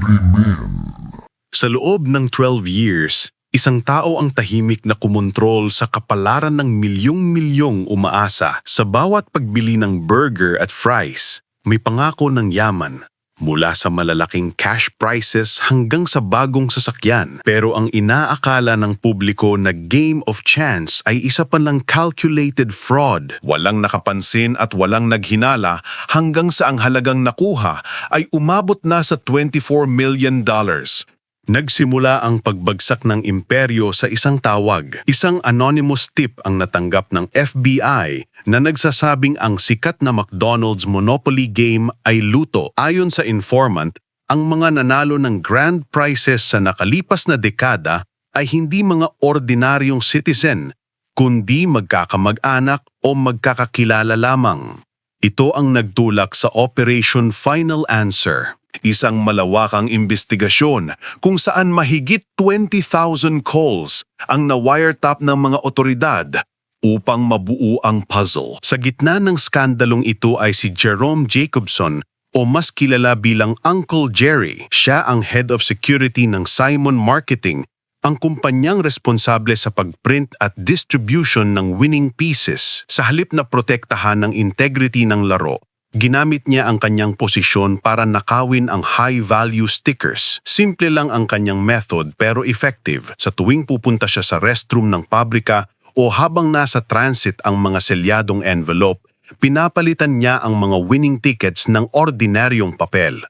krimen. Sa loob ng 12 years, isang tao ang tahimik na kumontrol sa kapalaran ng milyong-milyong umaasa sa bawat pagbili ng burger at fries. May pangako ng yaman, mula sa malalaking cash prices hanggang sa bagong sasakyan. Pero ang inaakala ng publiko na game of chance ay isa pa lang calculated fraud. Walang nakapansin at walang naghinala hanggang sa ang halagang nakuha ay umabot na sa 24 million dollars. Nagsimula ang pagbagsak ng imperyo sa isang tawag. Isang anonymous tip ang natanggap ng FBI na nagsasabing ang sikat na McDonald's Monopoly game ay luto. Ayon sa informant, ang mga nanalo ng grand prizes sa nakalipas na dekada ay hindi mga ordinaryong citizen, kundi magkakamag-anak o magkakakilala lamang. Ito ang nagtulak sa Operation Final Answer, isang malawakang investigasyon kung saan mahigit 20,000 calls ang na-wiretap ng mga otoridad upang mabuo ang puzzle. Sa gitna ng skandalong ito ay si Jerome Jacobson o mas kilala bilang Uncle Jerry. Siya ang head of security ng Simon Marketing, ang kumpanyang responsable sa pagprint at distribution ng winning pieces. Sa halip na protektahan ng integrity ng laro, ginamit niya ang kanyang posisyon para nakawin ang high-value stickers. Simple lang ang kanyang method pero effective. Sa tuwing pupunta siya sa restroom ng pabrika o habang nasa transit ang mga selyadong envelope, pinapalitan niya ang mga winning tickets ng ordinaryong papel.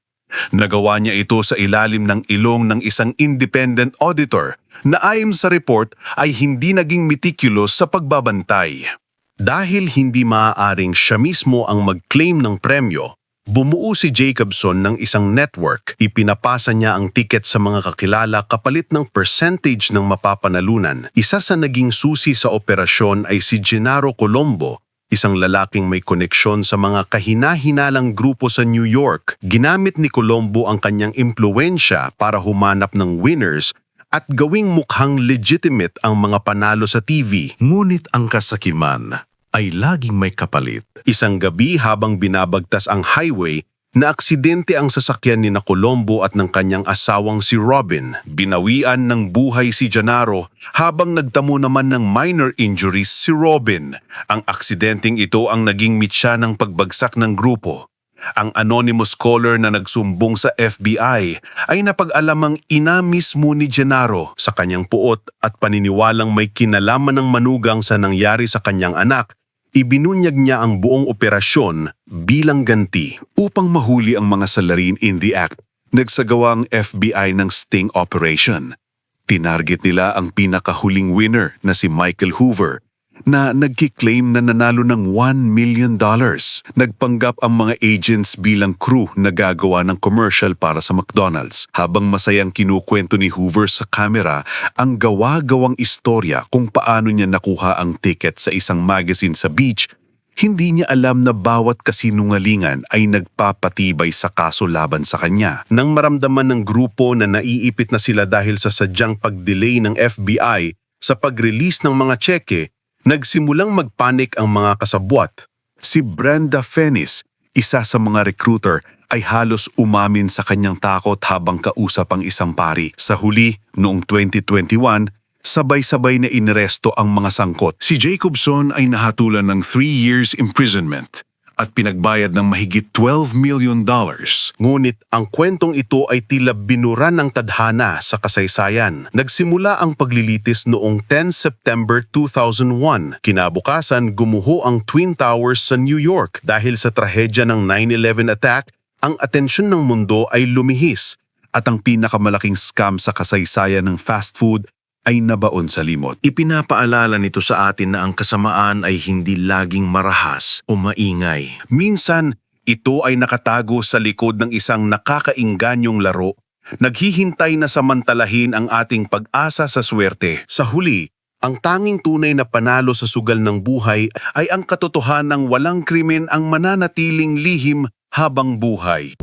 Nagawa niya ito sa ilalim ng ilong ng isang independent auditor na ayon sa report ay hindi naging meticulous sa pagbabantay. Dahil hindi maaaring siya mismo ang mag-claim ng premyo, bumuo si Jacobson ng isang network. Ipinapasa niya ang ticket sa mga kakilala kapalit ng percentage ng mapapanalunan. Isa sa naging susi sa operasyon ay si Gennaro Colombo, isang lalaking may koneksyon sa mga kahina-hinalang grupo sa New York. Ginamit ni Colombo ang kanyang impluensya para humanap ng winners at gawing mukhang legitimate ang mga panalo sa TV. Ngunit ang kasakiman ay laging may kapalit. Isang gabi habang binabagtas ang highway, na aksidente ang sasakyan ni na Colombo at ng kanyang asawang si Robin. Binawian ng buhay si Janaro habang nagtamo naman ng minor injuries si Robin. Ang aksidenteng ito ang naging mitya ng pagbagsak ng grupo. Ang anonymous caller na nagsumbong sa FBI ay napag-alamang ina mismo ni Gennaro sa kanyang puot at paniniwalang may kinalaman ng manugang sa nangyari sa kanyang anak ibinunyag niya ang buong operasyon bilang ganti upang mahuli ang mga salarin in the act. Nagsagawa ang FBI ng sting operation. Tinarget nila ang pinakahuling winner na si Michael Hoover na nagkiklaim na nanalo ng $1 million. Nagpanggap ang mga agents bilang crew na gagawa ng commercial para sa McDonald's habang masayang kinukwento ni Hoover sa camera ang gawa-gawang istorya kung paano niya nakuha ang ticket sa isang magazine sa beach hindi niya alam na bawat kasinungalingan ay nagpapatibay sa kaso laban sa kanya. Nang maramdaman ng grupo na naiipit na sila dahil sa sadyang pag-delay ng FBI sa pag-release ng mga tseke, nagsimulang magpanik ang mga kasabwat. Si Brenda Fennis, isa sa mga recruiter, ay halos umamin sa kanyang takot habang kausap ang isang pari. Sa huli, noong 2021, sabay-sabay na iniresto ang mga sangkot. Si Jacobson ay nahatulan ng 3 years imprisonment at pinagbayad ng mahigit 12 million dollars. Ngunit ang kwentong ito ay tila binura ng tadhana sa kasaysayan. Nagsimula ang paglilitis noong 10 September 2001. Kinabukasan, gumuho ang Twin Towers sa New York dahil sa trahedya ng 9-11 attack, ang atensyon ng mundo ay lumihis at ang pinakamalaking scam sa kasaysayan ng fast food ay nabaon sa limot. Ipinapaalala nito sa atin na ang kasamaan ay hindi laging marahas o maingay. Minsan, ito ay nakatago sa likod ng isang nakakainganyong laro, naghihintay na samantalahin ang ating pag-asa sa swerte. Sa huli, ang tanging tunay na panalo sa sugal ng buhay ay ang katotohanang walang krimen ang mananatiling lihim habang buhay.